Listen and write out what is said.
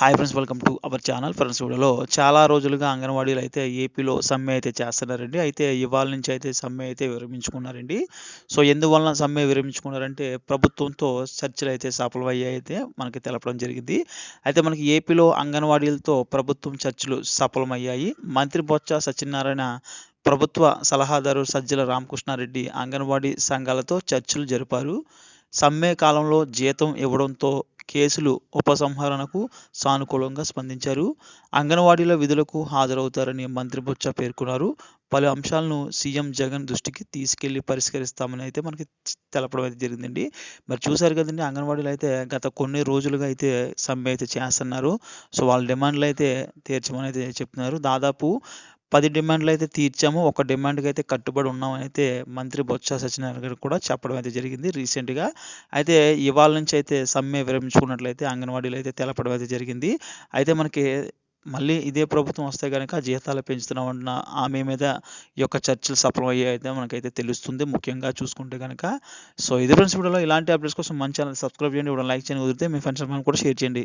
Hi friends welcome to our channel friends వీడియోలో చాలా రోజులుగా అంగన్వాడీలు అయితే ఏపీలో సమ్మె అయితే చేస్తున్నారండి. అయితే ఇవాళ నుంచి అయితే సమ్మె అయితే విరమించుకున్నారండి. సో ఎందువలన సమ్మె విరమించుకున్నారంటే ప్రభుత్వంతో చర్చలు అయితే సఫలమయ్యాయి అయితే మనకి తెలపడం జరిగింది. అయితే మనకి ఏపీలో అంగన్వాడీలతో ప్రభుత్వం చర్చలు సఫలమయ్యాయి. మంత్రి బొత్స సత్యనారాయణ ప్రభుత్వ సలహాదారు సజ్జల రామకృష్ణారెడ్డి అంగన్వాడీ సంఘాలతో చర్చలు జరిపారు. సమ్మె కాలంలో జీతం ఇవ్వడంతో కేసులు ఉపసంహరణకు సానుకూలంగా స్పందించారు. అంగన్వాడీల విధులకు హాజరవుతారని మంత్రి బొత్స పేర్కొన్నారు. పలు అంశాలను సీఎం జగన్ దృష్టికి తీసుకెళ్ళి పరిష్కరిస్తామని అయితే మనకి తెలపడం అయితే జరిగిందండి. మరి చూశారు కదండి అంగన్వాడీలు అయితే గత కొన్ని రోజులుగా అయితే సమ్మె అయితే చేస్తున్నారు. సో వాళ్ళ డిమాండ్లు అయితే తీర్చమని అయితే చెప్తున్నారు. దాదాపు పది డిమాండ్లు అయితే తీర్చాము. ఒక డిమాండ్కి అయితే కట్టుబడి ఉన్నామని అయితే మంత్రి బొత్స సత్యనారాయణ గారు కూడా చెప్పడం అయితే జరిగింది రీసెంట్గా. అయితే ఇవాళ నుంచి అయితే సమ్మె విరమించుకున్నట్లయితే అంగన్వాడీలు అయితే తెలపడం అయితే జరిగింది. అయితే మనకి మళ్ళీ ఇదే ప్రభుత్వం వస్తే కనుక జీతాలు పెంచుతున్నామన్న ఆమె మీద ఈ యొక్క చర్చలు సఫలం అయితే మనకైతే తెలుస్తుంది. ముఖ్యంగా చూసుకుంటే కనుక సో ఇది ఫ్రెండ్స్ వీడియోలో ఇలాంటి అప్డేట్స్ కోసం మంచి ఛానల్ సబ్స్క్రైబ్ చేయండి. ఇవ్వడం లైక్ చేయండి. కుదిరితే మీ ఫ్రెండ్స్ కూడా షేర్ చేయండి.